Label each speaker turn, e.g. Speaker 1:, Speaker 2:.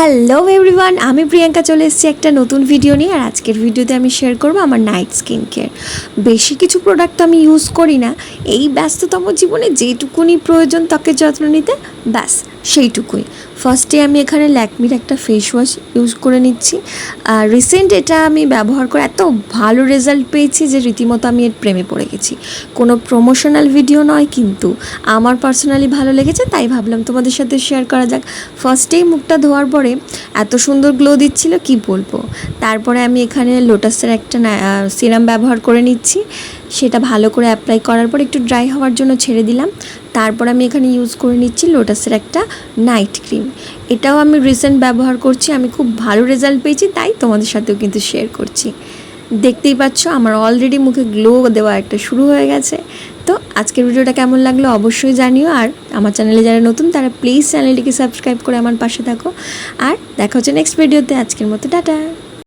Speaker 1: Hello everyone আমি প্রিয়াঙ্কা চলে এসেছি একটা নতুন ভিডিও নিয়ে, আর আজকের ভিডিওতে আমি শেয়ার করব আমার নাইট স্কিন কেয়ার বেশি কিছু প্রোডাক্ট আমি ইউজ করি না। এই ব্যস্ততম জীবনে যেটুকুনি প্রয়োজন, ত্বকের যত্ন নিতে, ব্যাস। সেইটুকুই। ফার্স্টে আমি এখানে ল্যাকমির একটা ফেস ওয়াশ ইউজ করে নিচ্ছি। আর রিসেন্ট এটা আমি ব্যবহার করে এত ভালো রেজাল্ট পেয়েছি যে রীতিমতো আমি এর প্রেমে পড়ে গেছি। কোনো প্রমোশনাল ভিডিও নয় কিন্তু আমার পার্সোনালি ভালো লেগেছে, তাই ভাবলাম তোমাদের সাথে শেয়ার করা যাক। ফার্স্টেই মুখটা ধোয়ার পরে এত সুন্দর গ্লো দিচ্ছিল, কি বলব? তারপরে আমি এখানে লোটাসের একটা সিরাম ব্যবহার করে নিচ্ছি। সেটা ভালো করে অ্যাপ্লাই করার পর একটু ড্রাই হওয়ার জন্য ছেড়ে দিলাম। তারপর আমি এখানে ইউজ করে নিচ্ছি লোটাসের একটা নাইট ক্রিম এটাও আমি রিসেন্ট ব্যবহার করছি, আমি খুব ভালো রেজাল্ট পেয়েছি, তাই তোমাদের সাথেও কিন্তু শেয়ার করছি। দেখতেই পাচ্ছ, আমার অলরেডি মুখে গ্লো দেওয়া একটা শুরু হয়ে গেছে। তো আজকের ভিডিওটা কেমন লাগল অবশ্যই জানিও। আর আমার চ্যানেলে যারা নতুন, তারা প্লিজ চ্যানেলটিকে সাবস্ক্রাইব করে আমার পাশে থাকো। আর দেখা হচ্ছে নেক্সট ভিডিওতে আজকের মতো, টাটা।